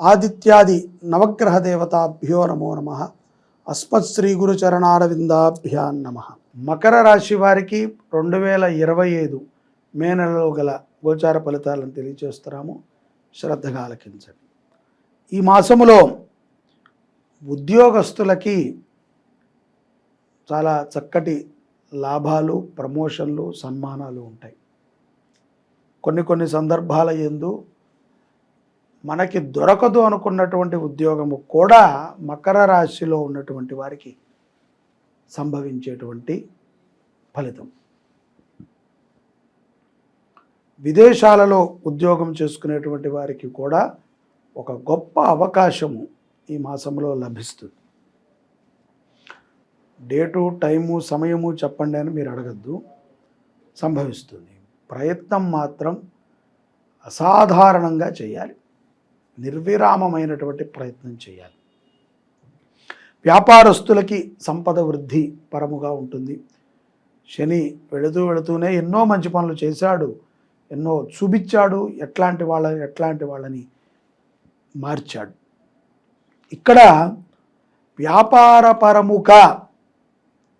ఆదిత్యాది నవగ్రహ దేవతాభ్యో నమో నమ. అస్మత్ శ్రీ గురు చరణారవిందాభ్యాన్ నమ. మకర రాశి వారికి రెండు వేల ఇరవై ఐదు మే నెలలో గల గోచార ఫలితాలను తెలియజేస్తున్నాము శ్రద్ధగా ఆలకించండి ఈ మాసములో ఉద్యోగస్తులకి చాలా చక్కటి లాభాలు ప్రమోషన్లు సన్మానాలు ఉంటాయి. కొన్ని కొన్ని సందర్భాల ఎందు మనకి దొరకదు అనుకున్నటువంటి ఉద్యోగము కూడా మకర రాశిలో ఉన్నటువంటి వారికి సంభవించేటువంటి ఫలితం. విదేశాలలో ఉద్యోగం చేసుకునేటువంటి వారికి కూడా ఒక గొప్ప అవకాశము ఈ మాసంలో లభిస్తుంది. డేటు టైము సమయము చెప్పండి అని మీరు అడగద్దు. సంభవిస్తుంది. ప్రయత్నం మాత్రం అసాధారణంగా చేయాలి. నిర్విరామమైనటువంటి ప్రయత్నం చేయాలి. వ్యాపారస్తులకి సంపద వృద్ధి పరముగా ఉంటుంది. శని వెళుతూ వెళుతూనే ఎన్నో మంచి పనులు చేశాడు. ఎన్నో చూపించాడు. ఎట్లాంటి వాళ్ళని ఎట్లాంటి వాళ్ళని మార్చాడు. ఇక్కడ వ్యాపారపరముగా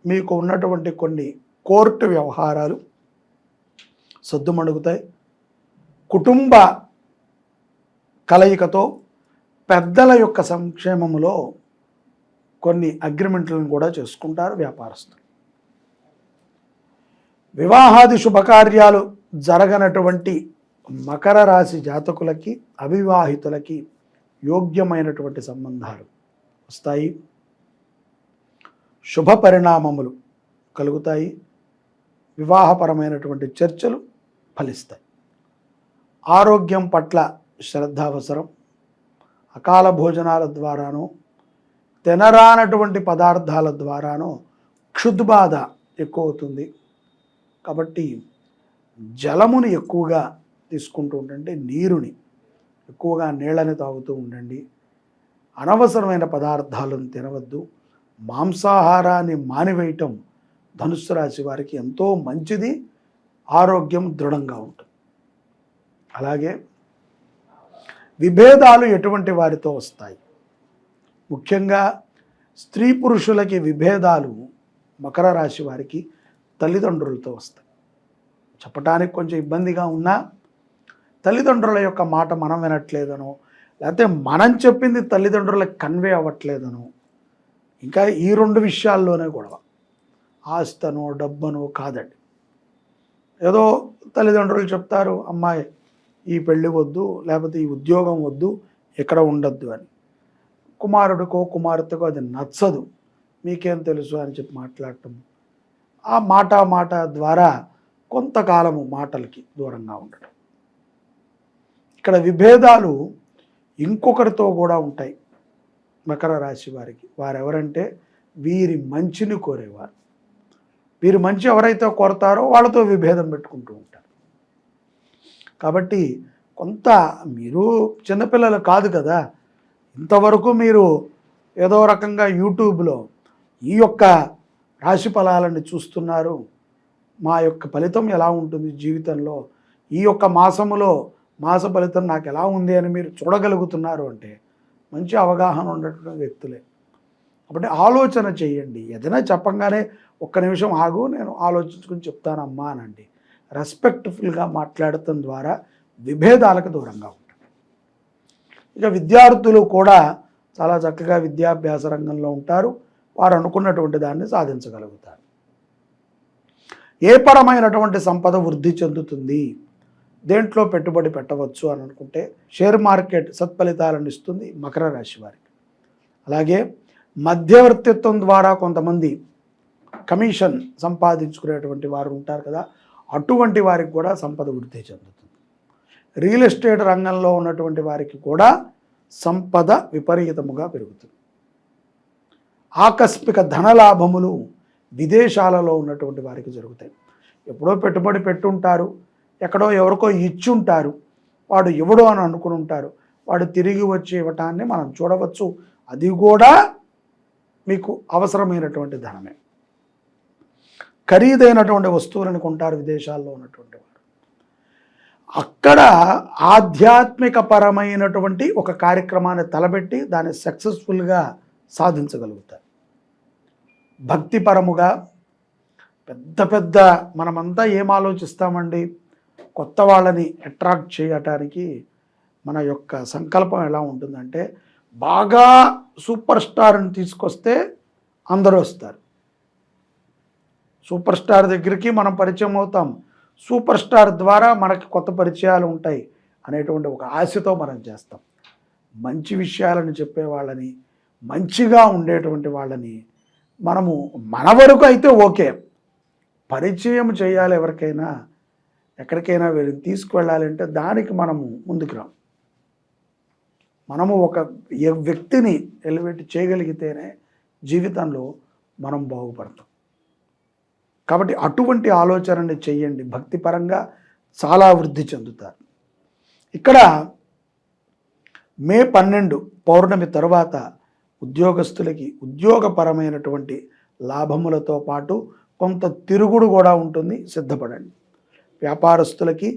మీకు ఉన్నటువంటి కొన్ని కోర్టు వ్యవహారాలు సద్దుమణుగుతాయి. కుటుంబ కలయికతో పెద్దల యొక్క సంక్షేమములో కొన్ని అగ్రిమెంట్లను కూడా చేసుకుంటారు వ్యాపారస్తులు. వివాహాది శుభకార్యాలు జరగనటువంటి మకర రాశి జాతకులకి అవివాహితులకి యోగ్యమైనటువంటి సంబంధాలు వస్తాయి. శుభ పరిణామములు కలుగుతాయి. వివాహపరమైనటువంటి చర్చలు ఫలిస్తాయి. ఆరోగ్యం పట్ల శ్రద్ధ అవసరం అకాల భోజనాల ద్వారానో తినరానటువంటి పదార్థాల ద్వారానో క్షుద్బాధ ఎక్కువ అవుతుంది కాబట్టి జలముని ఎక్కువగా తీసుకుంటూ ఉండండి నీరుని ఎక్కువగా నీళ్ళని తాగుతూ ఉండండి. అనవసరమైన పదార్థాలను తినవద్దు. మాంసాహారాన్ని మానివేయటం ధనుస్సు రాశి వారికి ఎంతో మంచిది ఆరోగ్యం దృఢంగా ఉంటుంది. అలాగే విభేదాలు ఎటువంటి వారితో వస్తాయి? ముఖ్యంగా స్త్రీ పురుషులకి విభేదాలు మకర రాశి వారికి తల్లిదండ్రులతో వస్తాయి. చెప్పటానికి కొంచెం ఇబ్బందిగా ఉన్నా తల్లిదండ్రుల యొక్క మాట మనం వినట్లేదనో లేకపోతే మనం చెప్పింది తల్లిదండ్రులకు కన్వే అవ్వట్లేదనో ఇంకా ఈ రెండు విషయాల్లోనే గొడవ. ఆస్తనో డబ్బనో కాదండి. ఏదో తల్లిదండ్రులు చెప్తారు అమ్మాయి ఈ పెళ్ళి వద్దు లేకపోతే ఈ ఉద్యోగం వద్దు ఇక్కడ ఉండొద్దు అని. కుమారుడికో కుమార్తెకో అది నచ్చదు. మీకేం తెలుసు అని చెప్పి మాట్లాడటం. ఆ మాట మాట ద్వారా కొంతకాలము మాటలకి దూరంగా ఉండటం. ఇక్కడ విభేదాలు ఇంకొకరితో కూడా ఉంటాయి. మకర రాశి వారికి. వారెవరంటే వీరి మంచిని కోరేవారు. వీరి మంచి ఎవరైతే కోరతారో వాళ్ళతో విభేదం పెట్టుకుంటూ ఉంటారు. కాబట్టి కొంత మీరు చిన్నపిల్లలు కాదు కదా. ఇంతవరకు మీరు ఏదో రకంగా యూట్యూబ్లో ఈ యొక్క రాశి ఫలాలను చూస్తున్నారు. మా యొక్క ఫలితం ఎలా ఉంటుంది జీవితంలో? ఈ యొక్క మాసములో మాస ఫలితం నాకు ఎలా ఉంది అని మీరు చూడగలుగుతున్నారు అంటే మంచి అవగాహన ఉన్నటువంటి వ్యక్తులే. కాబట్టి ఆలోచన చేయండి. ఏదైనా చెప్పంగానే ఒక్క నిమిషం ఆగు నేను ఆలోచించుకుని చెప్తానమ్మా అనండి. రెస్పెక్ట్ఫుల్గా మాట్లాడటం ద్వారా విభేదాలకు దూరంగా ఉంటారు. ఇక విద్యార్థులు కూడా చాలా చక్కగా విద్యాభ్యాస రంగంలో ఉంటారు. వారు అనుకున్నటువంటి దాన్ని సాధించగలుగుతారు. ఏ పరమైనటువంటి సంపద వృద్ధి చెందుతుంది? దేంట్లో పెట్టుబడి పెట్టవచ్చు అని అనుకుంటే షేర్ మార్కెట్ సత్ఫలితాలను ఇస్తుంది మకర రాశి వారికి. అలాగే మధ్యవర్తిత్వం ద్వారా కొంతమంది కమిషన్ సంపాదించుకునేటువంటి వారు ఉంటారు కదా అటువంటి వారికి కూడా సంపద వృద్ధి చెందుతుంది. రియల్ ఎస్టేట్ రంగంలో ఉన్నటువంటి వారికి కూడా సంపద విపరీతముగా పెరుగుతుంది. ఆకస్మిక ధనలాభములు విదేశాలలో ఉన్నటువంటి వారికి జరుగుతాయి. ఎప్పుడో పెట్టుబడి పెట్టుంటారు ఎక్కడో ఎవరికో ఇచ్చుంటారు వాడు ఇవ్వడు అని అనుకుని ఉంటారు వాడు తిరిగి వచ్చి ఇవ్వటాన్ని మనం చూడవచ్చు. అది కూడా మీకు అవసరమైనటువంటి ధనమే. ఖరీదైనటువంటి వస్తువులను కొంటారు విదేశాల్లో ఉన్నటువంటి వారు. అక్కడ ఆధ్యాత్మిక పరమైనటువంటి ఒక కార్యక్రమాన్ని తలబెట్టి దాన్ని సక్సెస్ఫుల్గా సాధించగలుగుతారు. భక్తిపరముగా పెద్ద పెద్ద మనమంతా ఏం ఆలోచిస్తామండి? కొత్త వాళ్ళని అట్రాక్ట్ చేయటానికి మన యొక్క సంకల్పం ఎలా ఉంటుందంటే బాగా సూపర్ స్టార్ని తీసుకొస్తే అందరూ వస్తారు. సూపర్ స్టార్ దగ్గరికి మనం పరిచయం అవుతాం. సూపర్ స్టార్ ద్వారా మనకి కొత్త పరిచయాలు ఉంటాయి అనేటువంటి ఒక ఆశతో మనం చేస్తాం. మంచి విషయాలను చెప్పే వాళ్ళని మంచిగా ఉండేటువంటి వాళ్ళని మనము మన వరకు అయితే ఓకే. పరిచయం చేయాలి ఎవరికైనా ఎక్కడికైనా వీళ్ళని తీసుకువెళ్ళాలంటే దానికి మనము ముందుకు రాం. మనము ఒక వ్యక్తిని ఎలివేట్ చేయగలిగితేనే జీవితంలో మనం బాగుపడతాం. కాబట్టి అటువంటి ఆలోచనని చెయ్యండి. భక్తిపరంగా చాలా వృద్ధి చెందుతారు. ఇక్కడ మే పన్నెండు పౌర్ణమి తరువాత ఉద్యోగస్తులకి ఉద్యోగపరమైనటువంటి లాభములతో పాటు కొంత తిరుగుడు కూడా ఉంటుంది. సిద్ధపడండి. వ్యాపారస్తులకి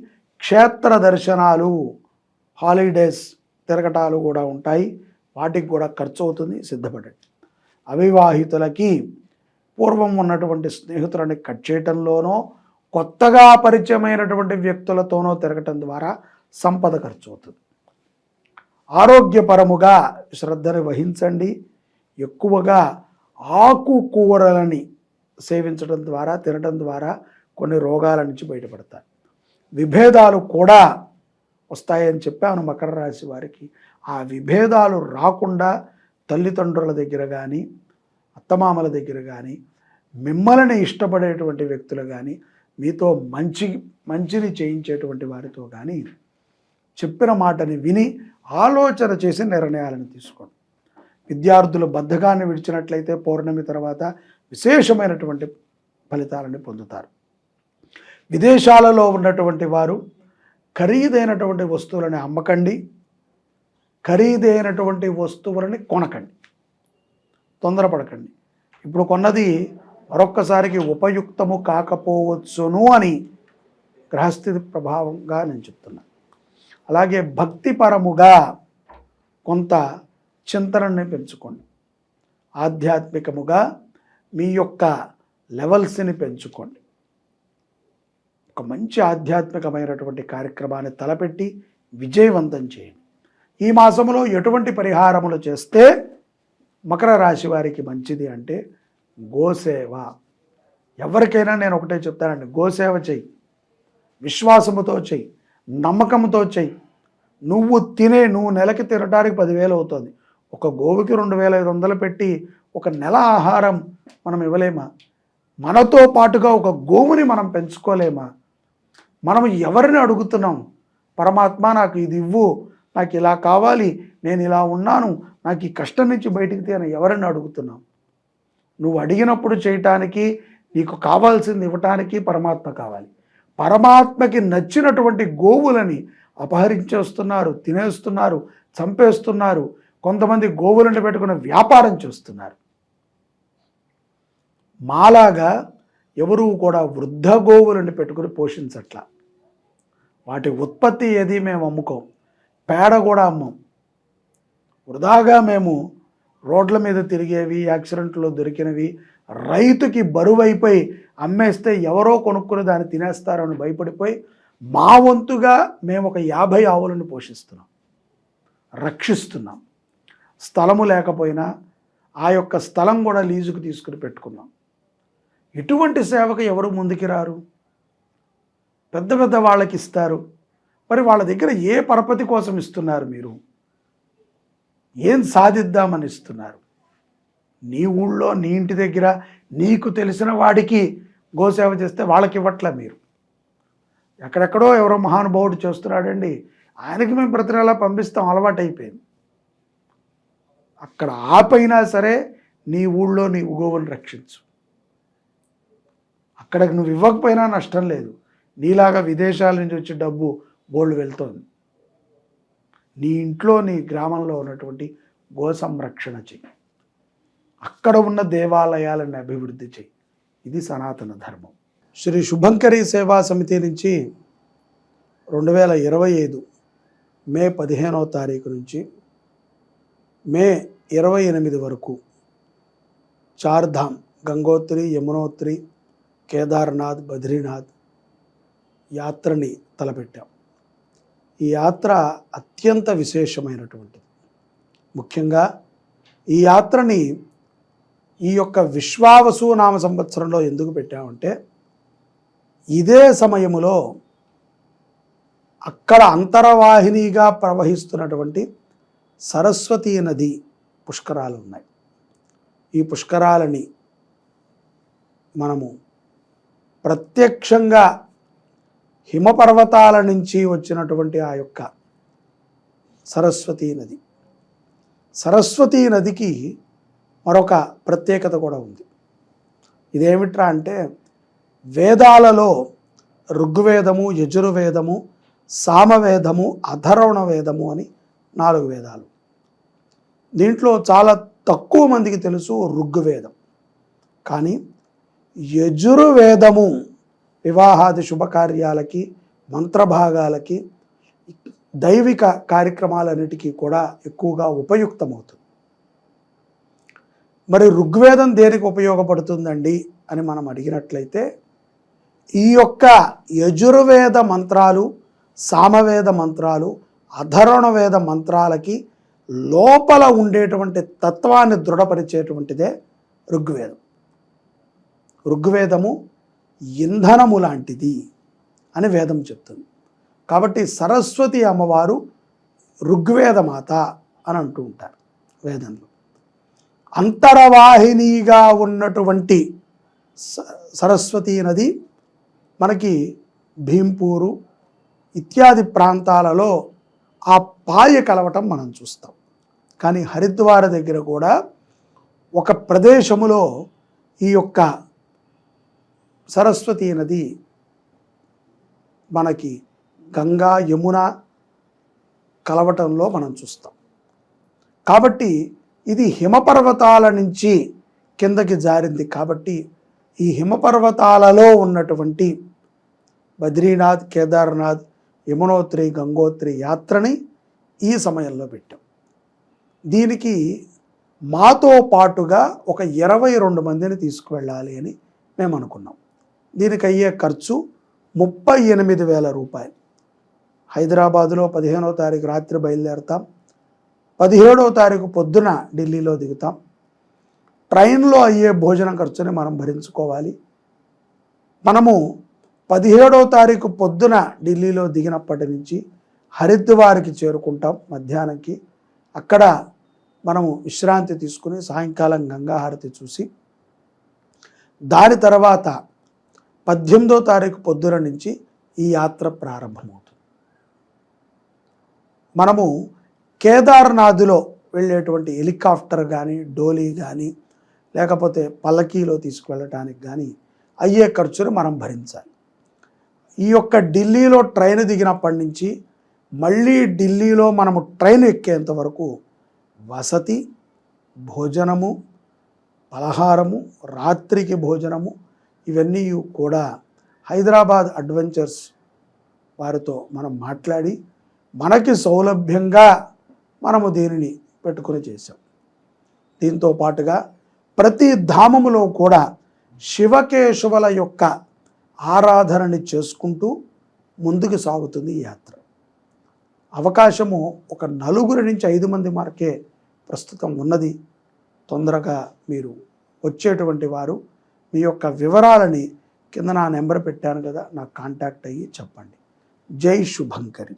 క్షేత్ర దర్శనాలు హాలిడేస్ తిరగటాలు కూడా ఉంటాయి. వాటికి కూడా ఖర్చు అవుతుంది. సిద్ధపడండి. అవివాహితులకి పూర్వం ఉన్నటువంటి స్నేహితులని కట్ చేయటంలోనో కొత్తగా పరిచయమైనటువంటి వ్యక్తులతోనో తిరగటం ద్వారా సంపద ఖర్చు అవుతుంది ఆరోగ్యపరముగా శ్రద్ధను వహించండి. ఎక్కువగా ఆకుకూరలని సేవించడం ద్వారా తినడం ద్వారా కొన్ని రోగాల నుంచి బయటపడతారు. విభేదాలు కూడా వస్తాయని చెప్పాను మకర రాశి వారికి. ఆ విభేదాలు రాకుండా తల్లిదండ్రుల దగ్గర కానీ అత్తమామల దగ్గర కానీ మిమ్మల్ని ఇష్టపడేటువంటి వ్యక్తులు కానీ మీతో మంచి మంచిని చేయించేటువంటి వారితో కానీ చెప్పిన మాటని విని ఆలోచన చేసి నిర్ణయాలను తీసుకోండి. విద్యార్థులు బద్ధకాన్ని విడిచినట్లయితే పౌర్ణమి తర్వాత విశేషమైనటువంటి ఫలితాలను పొందుతారు. విదేశాలలో ఉన్నటువంటి వారు ఖరీదైనటువంటి వస్తువులని అమ్మకండి. ఖరీదైనటువంటి వస్తువులని కొనకండి. తొందరపడకండి. ఇప్పుడు కొన్నది మరొక్కసారికి ఉపయుక్తము కాకపోవచ్చును అని గ్రహస్థితి ప్రభావంగా నేను చెప్తున్నాను అలాగే భక్తిపరముగా కొంత చింతనని పెంచుకోండి. ఆధ్యాత్మికముగా మీ యొక్క లెవెల్స్ని పెంచుకోండి. ఒక మంచి ఆధ్యాత్మికమైనటువంటి కార్యక్రమాన్ని తలపెట్టి విజయవంతం చేయండి. ఈ మాసంలో ఎటువంటి పరిహారములు చేస్తే మకర రాశి వారికి మంచిది అంటే గోసేవ. ఎవరికైనా నేను ఒకటే చెప్తానండి గోసేవ చెయ్యి. విశ్వాసముతో చెయ్యి నమ్మకంతో చెయ్యి. నువ్వు తినే నువ్వు నెలకి తినడానికి పదివేలు అవుతుంది. ఒక గోవుకి రెండు వేల ఐదు వందలు పెట్టి ఒక నెల ఆహారం మనం ఇవ్వలేమా? మనతో పాటుగా ఒక గోవుని మనం పెంచుకోలేమా? మనం ఎవరిని అడుగుతున్నాం? పరమాత్మ నాకు ఇది ఇవ్వు నాకు ఇలా కావాలి నేను ఇలా ఉన్నాను నాకు ఈ కష్టం నుంచి బయటికి తీయని ఎవరిని అడుగుతున్నాం నువ్వు అడిగినప్పుడు చేయటానికి నీకు కావాల్సింది ఇవ్వటానికి పరమాత్మ కావాలి. పరమాత్మకి నచ్చినటువంటి గోవులని అపహరించేస్తున్నారు తినేస్తున్నారు చంపేస్తున్నారు కొంతమంది గోవులను పెట్టుకుని వ్యాపారం చేస్తున్నారు. మాలాగా ఎవరు కూడా వృద్ధ గోవులను పెట్టుకుని పోషించట్ల. వాటి ఉత్పత్తి ఏది మేము అమ్ముకోం పేడ కూడా అమ్మం. వృధాగా మేము రోడ్ల మీద తిరిగేవి యాక్సిడెంట్లో దొరికినవి రైతుకి బరువైపోయి అమ్మేస్తే ఎవరో కొనుక్కుని దాన్ని తినేస్తారని భయపడిపోయి మా వంతుగా మేము ఒక యాభై ఆవులను పోషిస్తున్నాం. రక్షిస్తున్నాం. స్థలము లేకపోయినా ఆ యొక్క స్థలం కూడా లీజుకు తీసుకుని పెట్టుకున్నాం. ఇటువంటి సేవకు ఎవరు ముందుకి రారు పెద్ద పెద్ద వాళ్ళకి ఇస్తారు. మరి వాళ్ళ దగ్గర ఏ పరపతి కోసం ఇస్తున్నారు మీరు? ఏం సాధిద్దామని ఇస్తున్నారు? నీ ఊళ్ళో నీ ఇంటి దగ్గర నీకు తెలిసిన వాడికి గోసేవ చేస్తే వాళ్ళకి ఇవ్వట్లే మీరు? ఎక్కడెక్కడో ఎవరో మహానుభావుడు చేస్తున్నాడండి. ఆయనకి మేము ప్రతి నెలా పంపిస్తాం అలవాటు అయిపోయింది అక్కడ ఆపైనా సరే నీ ఊళ్ళో నీ ఉగోవును రక్షించు. అక్కడికి నువ్వు ఇవ్వకపోయినా నష్టం లేదు. నీలాగా విదేశాల నుంచి వచ్చే డబ్బు బోల్డ్ వెళ్తోంది. నీ ఇంట్లో నీ గ్రామంలో ఉన్నటువంటి గో సంరక్షణ చెయ్యి. అక్కడ ఉన్న దేవాలయాలను అభివృద్ధి చెయ్యి. ఇది సనాతన ధర్మం. శ్రీ శుభంకరి సేవా సమితి నుంచి రెండు వేల ఇరవై ఐదు మే పదిహేనవ తారీఖు నుంచి మే ఇరవై ఎనిమిది వరకు చార్ధామ్ గంగోత్రి యమునోత్రి కేదార్నాథ్ బద్రీనాథ్ యాత్రని తలపెట్టాం. ఈ యాత్ర అత్యంత విశేషమైనటువంటిది. ముఖ్యంగా ఈ యాత్రని ఈ యొక్క విశ్వావసు నామ సంవత్సరంలో ఎందుకు పెట్టామంటే ఇదే సమయములో అక్కడ అంతరవాహినిగా ప్రవహిస్తున్నటువంటి సరస్వతీ నది పుష్కరాలు ఉన్నాయి ఈ పుష్కరాలని మనము ప్రత్యక్షంగా హిమపర్వతాల నుంచి వచ్చినటువంటి ఆ యొక్క సరస్వతీ నది. సరస్వతీ నదికి మరొక ప్రత్యేకత కూడా ఉంది. ఇదేమిట్రా అంటే వేదాలలో ఋగ్వేదము యజుర్వేదము సామవేదము అధర్వణ వేదము అని నాలుగు వేదాలు. దీంట్లో చాలా తక్కువ మందికి తెలుసు ఋగ్వేదం. కానీ యజుర్వేదము వివాహాది శుభకార్యాలకి మంత్రభాగాలకి దైవిక కార్యక్రమాలన్నిటికీ కూడా ఎక్కువగా ఉపయుక్తమవుతుంది. మరి ఋగ్వేదం దేనికి ఉపయోగపడుతుందండి అని మనం అడిగినట్లయితే ఈ యొక్క యజుర్వేద మంత్రాలు సామవేద మంత్రాలు అధర్వణవేద మంత్రాలకి లోపల ఉండేటువంటి తత్వాన్ని దృఢపరిచేటువంటిదే ఋగ్వేదం. ఋగ్వేదము ఇంధనము లాంటిది అని వేదం చెప్తుంది. కాబట్టి సరస్వతి అమ్మవారు ఋగ్వేదమాత అని అంటూ ఉంటారు వేదంలో. అంతరవాహినిగా ఉన్నటువంటి స- సరస్వతీ నది మనకి భీంపూరు ఇత్యాది ప్రాంతాలలో ఆ పాయ కలవటం మనం చూస్తాం. కానీ హరిద్వార దగ్గర కూడా ఒక ప్రదేశములో ఈ యొక్క సరస్వతి నది మనకి గంగా యమున కలవటంలో మనం చూస్తాం. కాబట్టి ఇది హిమపర్వతాల నుంచి కిందకి జారింది. కాబట్టి ఈ హిమపర్వతాలలో ఉన్నటువంటి బద్రీనాథ్ కేదార్నాథ్ యమునోత్రి గంగోత్రి యాత్రని ఈ సమయంలో పెట్టాం. దీనికి మాతో పాటుగా ఒక ఇరవై రెండు మందిని తీసుకువెళ్ళాలి అని మేము అనుకున్నాం దీనికి అయ్యే ఖర్చు ముప్పై ఎనిమిది వేల రూపాయలు. హైదరాబాదులో పదిహేనవ తారీఖు రాత్రి బయలుదేరతాం. పదిహేడవ తారీఖు పొద్దున ఢిల్లీలో దిగుతాం. ట్రైన్లో అయ్యే భోజన ఖర్చుని మనం భరించుకోవాలి. మనము పదిహేడవ తారీఖు పొద్దున ఢిల్లీలో దిగినప్పటి నుంచి హరిద్వార్కి చేరుకుంటాం మధ్యాహ్నంకి. అక్కడ మనము విశ్రాంతి తీసుకుని సాయంకాలం గంగాహారతి చూసి దాని తర్వాత పద్దెనిమిదో తారీఖు పొద్దున నుంచి ఈ యాత్ర ప్రారంభమవుతుంది. మనము కేదార్నాథ్లో వెళ్ళేటువంటి హెలికాప్టర్ కానీ డోలీ కానీ లేకపోతే పల్లకీలో తీసుకువెళ్ళటానికి కానీ అయ్యే ఖర్చును మనం భరించాలి. ఈ యొక్క ఢిల్లీలో ట్రైన్ దిగినప్పటి నుంచి మళ్ళీ ఢిల్లీలో మనము ట్రైన్ ఎక్కేంత వరకు వసతి భోజనము పలహారము రాత్రికి భోజనము ఇవన్నీ కూడా హైదరాబాద్ అడ్వెంచర్స్ వారితో మనం మాట్లాడి మనకి సౌలభ్యంగా మనము దీనిని పెట్టుకుని చేసాం దీంతో పాటుగా ప్రతి ధామములో కూడా శివకేశవుల యొక్క ఆరాధనని చేసుకుంటూ ముందుకు సాగుతుంది ఈ యాత్ర. అవకాశము ఒక నలుగురి నుంచి ఐదు మంది వరకే ప్రస్తుతం ఉన్నది. తొందరగా మీరు వచ్చేటువంటి వారు మీ యొక్క వివరాలని కింద నా నెంబర్ పెట్టాను కదా నాకు కాంటాక్ట్ అయ్యి చెప్పండి. జై శుభంకరి.